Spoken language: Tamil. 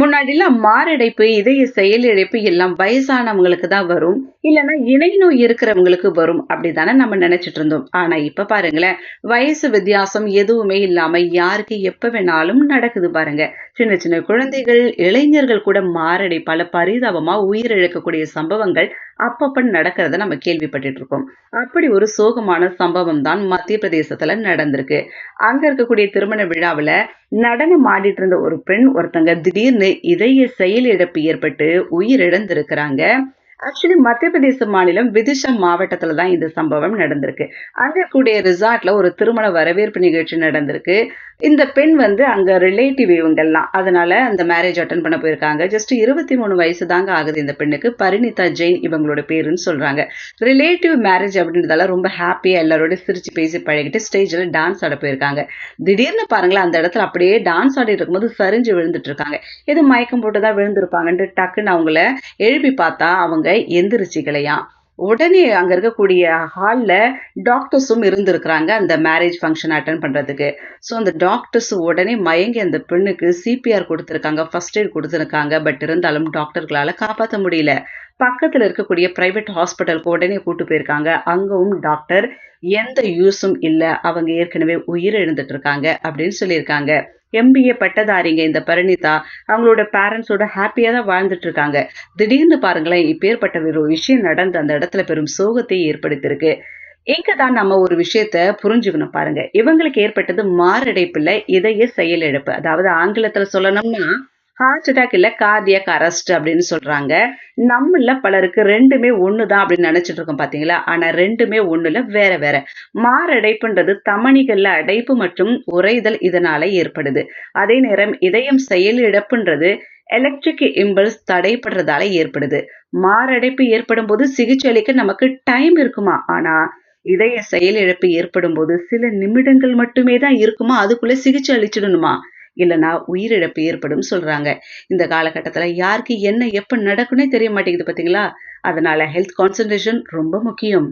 முன்னாடிலாம் மாரடைப்பு இதய செயலிழப்பு எல்லாம் வயசானவங்களுக்கு தான் வரும். இல்லைன்னா இணை நோய் இருக்கிறவங்களுக்கு வரும். அப்படிதானே நம்ம நினைச்சிட்டு இருந்தோம். ஆனா இப்ப பாருங்களேன் வயசு வித்தியாசம் எதுவுமே இல்லாம யாருக்கு எப்ப வேணாலும் நடக்குது பாருங்க. சின்ன சின்ன குழந்தைகள் இளைஞர்கள் கூட மாரடைப்பால பரிதாபமா உயிரிழக்கக்கூடிய சம்பவங்கள் அப்பப்ப நடக்கிறத நம்ம கேள்விப்பட்டுட்டு இருக்கோம். அப்படி ஒரு சோகமான சம்பவம் தான் மத்திய பிரதேசத்துல நடந்திருக்கு. அங்க இருக்கக்கூடிய திருமண விழாவுல நடனம் ஆடிட்டு இருந்த ஒரு பெண் ஒருத்தங்க திடீர்னு இதய செயலிழப்பு ஏற்பட்டு உயிரிழந்திருக்கிறாங்க. ஆக்சுவலி மத்திய பிரதேச மாநிலம் விதிஷா மாவட்டத்துல தான் இந்த சம்பவம் நடந்திருக்கு. அங்க கூடிய ரிசார்ட்ல ஒரு திருமண வரவேற்பு நிகழ்ச்சி நடந்திருக்கு. இந்த பெண் வந்து அங்க ரிலேட்டிவ் இவங்கெல்லாம். அதனால அந்த மேரேஜ் அட்டன் பண்ண போயிருக்காங்க. ஜஸ்ட் இருபத்தி மூணு வயசு தாங்க ஆகுது இந்த பெண்ணுக்கு. பரிணிதா ஜெயின் இவங்களோட பேருன்னு சொல்றாங்க. ரிலேட்டிவ் மேரேஜ் அப்படின்றதால ரொம்ப ஹாப்பியா எல்லாரோட சிரிச்சு பேசி பழகிட்டு ஸ்டேஜ்ல டான்ஸ் ஆட போயிருக்காங்க. திடீர்னு பாருங்களேன் அந்த இடத்துல அப்படியே டான்ஸ் ஆடிட்டு இருக்கும்போது சரிஞ்சு விழுந்துட்டு இருக்காங்க. எது மயக்கம் போட்டு தான் விழுந்திருப்பாங்கன்ட்டு டக்குன்னு அவங்கள எழுப்பி பார்த்தா அவங்க எந்திரிச்சிக்கலையாம். உடனே அங்க இருக்கக்கூடிய ஹால்ல டாக்டர்ஸும் இருந்திருக்கிறாங்க அந்த மேரேஜ் ஃபங்க்ஷன் அட்டன் பண்றதுக்கு. ஸோ அந்த டாக்டர்ஸ் உடனே மயங்கி அந்த பெண்ணுக்கு சிபிஆர் கொடுத்துருக்காங்க ஃபர்ஸ்ட் எய்ட் கொடுத்துருக்காங்க. பட் இருந்தாலும் டாக்டர்களால காப்பாற்ற முடியல. பக்கத்தில் இருக்கக்கூடிய பிரைவேட் ஹாஸ்பிட்டலுக்கு உடனே கூட்டு போயிருக்காங்க. அங்கவும் டாக்டர் எந்த யூஸும் இல்லை. அவங்க ஏற்கனவே உயிர் எழுந்துட்டு இருக்காங்க அப்படின்னு சொல்லியிருக்காங்க எம்பிஏ பட்டதாரிங்க இந்த பரிணிதா. அவங்களோட பேரண்ட்ஸோட ஹாப்பியாக தான் வாழ்ந்துட்டு இருக்காங்க திடீர்னு பாருங்களேன் இப்பேற்பட்ட ஒரு விஷயம் நடந்து அந்த இடத்துல பெரும் சோகத்தை ஏற்படுத்தியிருக்கு. இங்க தான் நம்ம ஒரு விஷயத்த புரிஞ்சுக்கணும் பாருங்க. இவங்களுக்கு ஏற்பட்டது மாரடைப்பில் இதய செயலிழப்பு. அதாவது ஆங்கிலத்துல சொல்லணும்னா ஹார்ட் அட்டாக் இல்லை கார்டியக் அரெஸ்ட் அப்படின்னு சொல்றாங்க. நம்மள பலருக்கு ரெண்டுமே ஒண்ணுதான் அப்படின்னு நினச்சிட்டு இருக்கோம் பார்த்தீங்களா ஆனால் ரெண்டுமே ஒன்றுல வேற வேற. மாரடைப்புன்றது தமணிகள்ல அடைப்பு மற்றும் உறைதல் இதனால ஏற்படுது. அதே நேரம் இதயம் செயலிழப்புன்றது எலக்ட்ரிக் இம்பல்ஸ் தடைப்படுறதால ஏற்படுது. மாரடைப்பு ஏற்படும் போது சிகிச்சை அளிக்க நமக்கு டைம் இருக்குமா? ஆனால் இதய செயலிழப்பு ஏற்படும் போது சில நிமிடங்கள் மட்டுமே தான் இருக்குமா? அதுக்குள்ள சிகிச்சை அளிச்சிடணுமா? இல்லைன்னா உயிரிழப்பு ஏற்படும் சொல்றாங்க. இந்த காலகட்டத்துல யாருக்கு என்ன எப்ப நடக்குன்னே தெரிய மாட்டேங்குது பாத்தீங்களா? அதனால ஹெல்த் கான்சன்ட்ரேஷன் ரொம்ப முக்கியம்.